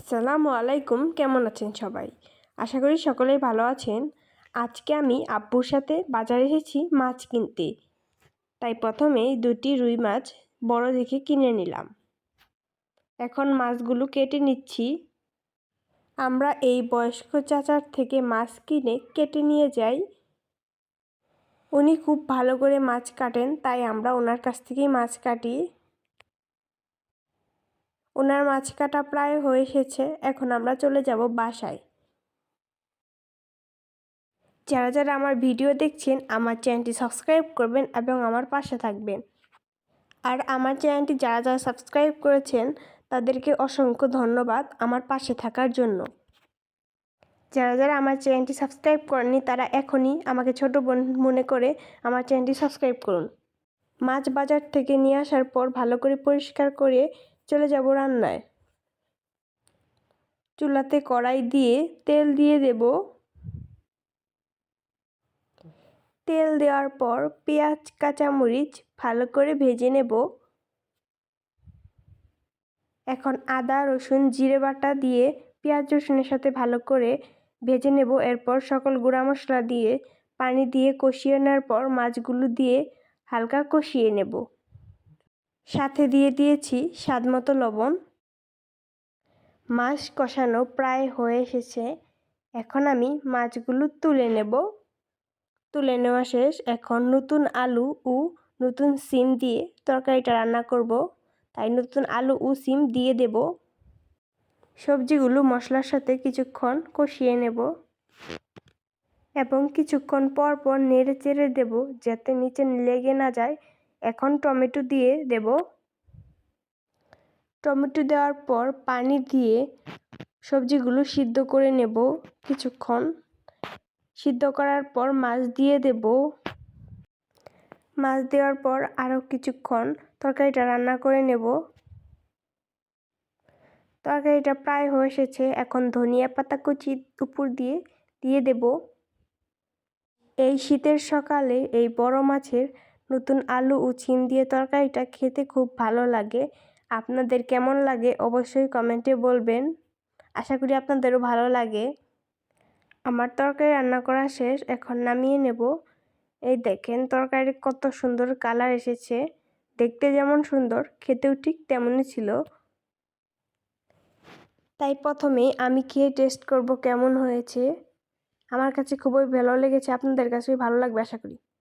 আসসালামু আলাইকুম, কেমন আছেন সবাই? আশা করি সকলেই ভালো আছেন। আজকে আমি আব্বুর সাথে বাজারে এসেছি মাছ কিনতে। তাই প্রথমে দুটি রুই মাছ বড় দেখে কিনে নিলাম। এখন মাছগুলো কেটে নিচ্ছি। আমরা এই বয়স্ক চাচার থেকে মাছ কিনে কেটে নিয়ে যাই। উনি খুব ভালো করে মাছ কাটেন, তাই আমরা ওনার কাছ থেকেই মাছ কাটি। ওনার মাছ কাটা প্রায় হয়ে এসেছে, এখন আমরা চলে যাব বাসায়। যারা যারা আমার ভিডিও দেখছেন, আমার চ্যানেলটি সাবস্ক্রাইব করবেন এবং আমার পাশে থাকবেন। আর আমার চ্যানেলটি যারা যারা সাবস্ক্রাইব করেছেন, তাদেরকে অসংখ্য ধন্যবাদ আমার পাশে থাকার জন্য। যারা যারা আমার চ্যানেলটি সাবস্ক্রাইব করেননি, তারা এখনই আমাকে ছোট বোন মনে করে আমার চ্যানেলটি সাবস্ক্রাইব করুন। মাছ বাজার থেকে নিয়ে আসার পর ভালো করে পরিষ্কার করে চলে যাব রান্নায়। চুলাতে কড়াই দিয়ে তেল দিয়ে দেব। তেল দেওয়ার পর পেঁয়াজ, কাঁচামরিচ ভালো করে ভেজে নেব। এখন আদা, রসুন, জিরে বাটা দিয়ে পেঁয়াজ, রসুনের সাথে ভালো করে ভেজে নেব। এরপর সকল গুঁড়া মশলা দিয়ে পানি দিয়ে কষিয়ে নেওয়ার পর মাছগুলো দিয়ে হালকা কষিয়ে নেব। সাথে দিয়ে দিয়েছি স্বাদ মতো লবণ। মাছ কষানো প্রায় হয়ে এসেছে। এখন আমি মাছগুলো তুলে নেব। তুলে নেওয়া শেষ। এখন নতুন আলু ও নতুন সিম দিয়ে তরকারিটা রান্না করব। তাই নতুন আলু ও সিম দিয়ে দেব। সবজিগুলো মশলার সাথে কিছুক্ষণ কষিয়ে নেব। এবং কিছুক্ষণ পর পর নেড়ে চেড়ে দেব যাতে নিচে লেগে না যায় এখন টমেটো দিয়ে দেব। টমেটো দেওয়ার পর পানি দিয়ে সবজিগুলো সিদ্ধ করে নেব কিছুক্ষণ। সিদ্ধ করার পর মাছ দিয়ে দেব। মাছ দেওয়ার পর আরও কিছুক্ষণ তরকারিটা রান্না করে নেব। তরকারিটা প্রায় হয়ে এসেছে। এখন ধনিয়া পাতা কুচি উপর দিয়ে দিয়ে দেব। এই শীতের সকালে এই বড় মাছের নতুন আলু ও ছিম দিয়ে তরকারিটা খেতে খুব ভালো লাগে। আপনাদের কেমন লাগে অবশ্যই কমেন্টে বলবেন। আশা করি আপনাদেরও ভালো লাগে। আমার তরকারি রান্না করা শেষ, এখন নামিয়ে নেব। এই দেখেন তরকারি কত সুন্দর কালার এসেছে। দেখতে যেমন সুন্দর, খেতেও ঠিক তেমনই ছিল। তাই প্রথমে আমি খেয়ে টেস্ট করব কেমন হয়েছে। আমার কাছে খুবই ভালো লেগেছে, আপনাদের কাছেই ভালো লাগবে, আশা করি।